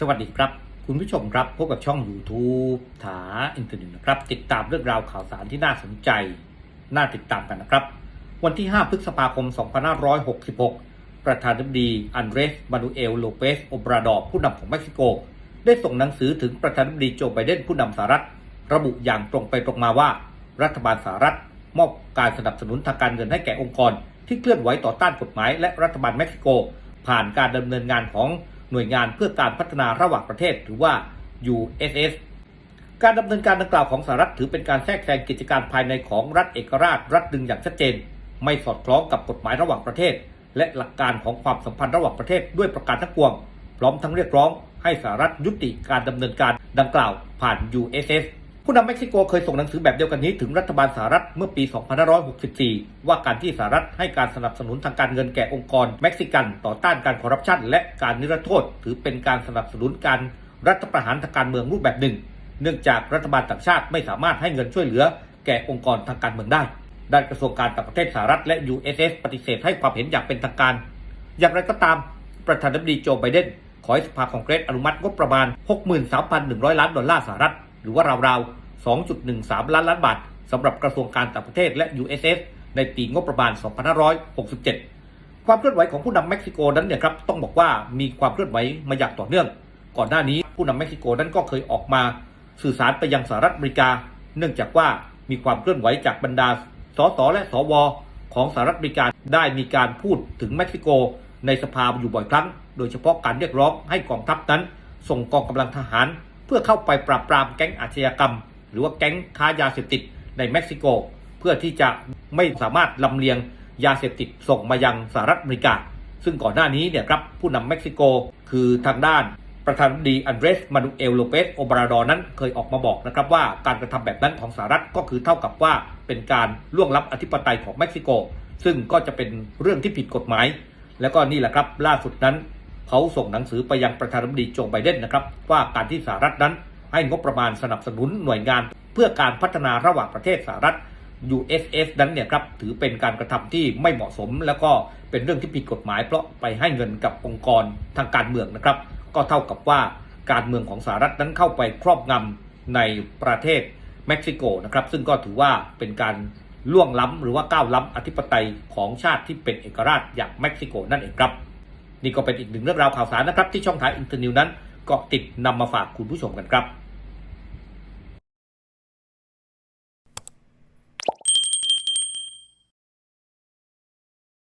สวัสดีครับ คุณผู้ชมครับพบกับช่อง YouTube ถาอินเทอร์เน็ตนะครับ ติดตามเรื่องราวข่าวสารที่น่าสนใจ น่าติดตามกันนะครับ วันที่ 5 พฤษภาคม 2566 ประธานาธิบดีอันเดรส มานูเอล โลเปสโอบราดอผู้นำของเม็กซิโก ได้ส่งหนังสือถึงประธานาธิบดีโจไบเดนผู้นำสหรัฐ ระบุอย่างตรงไปตรงมาว่า รัฐบาลสหรัฐ มอบการสนับสนุนทางการเงินให้แก่องค์กร ที่เคลื่อนไหวต่อต้านกฎหมายและรัฐบาลเม็กซิโก ผ่านการดำเนินงานของ หน่วยงานเพื่อการพัฒนาระหว่างประเทศหรือว่า USS การดำเนินการดังกล่าวของสหรัฐถือเป็นการแทรกแซงกิจการภายในของรัฐเอกราชรัฐหนึ่งอย่างชัดเจน ไม่สอดคล้องกับกฎหมายระหว่างประเทศ และหลักการของความสัมพันธ์ระหว่างประเทศด้วยประการทั้งปวง พร้อมทั้งเรียกร้องให้สหรัฐยุติการดำเนินการดังกล่าวผ่าน USS ผู้นำเม็กซิโกเคยส่งหนังสือแบบเดียวกันนี้ถึงรัฐบาลสหรัฐเมื่อปี 2564 ว่าการที่สหรัฐให้การสนับสนุนทางการเงินแก่องค์กรเม็กซิกันต่อต้านการคอร์รัปชันและการนิรโทษ ถือเป็นการสนับสนุนการรัฐประหารทางการเมืองรูปแบบหนึ่ง เนื่องจากรัฐบาลต่างชาติไม่สามารถให้เงินช่วยเหลือ แก่องค์กรทางการเมืองได้ ด้านกระทรวงการต่างประเทศสหรัฐและ USS ปฏิเสธให้ความเห็นอย่างเป็นทางการ อย่างไรก็ตาม ประธานาธิบดีโจไบเดนขอให้สภาคองเกรสอนุมัติงบประมาณ 63,100 ล้านดอลลาร์สหรัฐ หรือว่าราวๆ 2.13 ล้านล้านบาทสำหรับกระทรวงการต่างประเทศและ USS ในปีงบประมาณ 2567 ความเคลื่อนไหวของผู้นำเม็กซิโกนั้นเนี่ยครับต้องบอกว่ามีความเคลื่อนไหวมาอย่างต่อเนื่อง ก่อนหน้านี้ผู้นำเม็กซิโกนั้นก็เคยออกมาสื่อสารไปยังสหรัฐอเมริกา เนื่องจากว่ามีความเคลื่อนไหวจากบรรดาสสและสวของสหรัฐอเมริกาได้มีการพูดถึงเม็กซิโก ในสภาอยู่บ่อยครั้ง โดยเฉพาะการเรียกร้องให้กองทัพนั้น ส่งกองกำลังทหาร เพื่อเข้าไปปราบปรามแก๊งอาชญากรรม หรือว่าแก๊งค้ายาเสพติดในเม็กซิโก เพื่อที่จะไม่สามารถลำเลียงยาเสพติดส่งมายังสหรัฐอเมริกา ซึ่งก่อนหน้านี้เนี่ยครับผู้นำเม็กซิโกคือทางด้านประธานาธิบดีอันเดรสมานูเอลโลเปสโอบราดอนั้นเคยออกมาบอกนะครับว่าการกระทำแบบนั้นของสหรัฐก็คือเท่ากับว่าเป็นการล่วงล้ำอธิปไตยของเม็กซิโก ซึ่งก็จะเป็นเรื่องที่ผิดกฎหมาย แล้วก็นี่แหละครับล่าสุดนั้น เขาส่งหนังสือไปยังประธานาธิบดีโจไบเดนนะครับ ว่าการที่สหรัฐนั้นให้งบประมาณสนับสนุนหน่วยงาน เพื่อการพัฒนาระหว่างประเทศสหรัฐ USS นั้นเนี่ยครับถือเป็นการกระทำที่ไม่เหมาะสม แล้วก็เป็นเรื่องที่ผิดกฎหมาย เพราะไปให้เงินกับองค์กรทางการเมืองนะครับ ก็เท่ากับว่าการเมืองของสหรัฐนั้นเข้าไปครอบงำในประเทศเม็กซิโกนะครับซึ่งก็ถือว่าเป็นการล่วงล้ำหรือว่าก้าวล้ำอธิปไตยของชาติที่เป็นเอกราชอย่างเม็กซิโกนั่นเองครับ นี่ก็เป็นอีกหนึ่งเรื่องราวข่าวสารนะครับที่ช่องทางอินเทอร์นิวนั้นเก็ติดนำมาฝากคุณผู้ชมกันครับ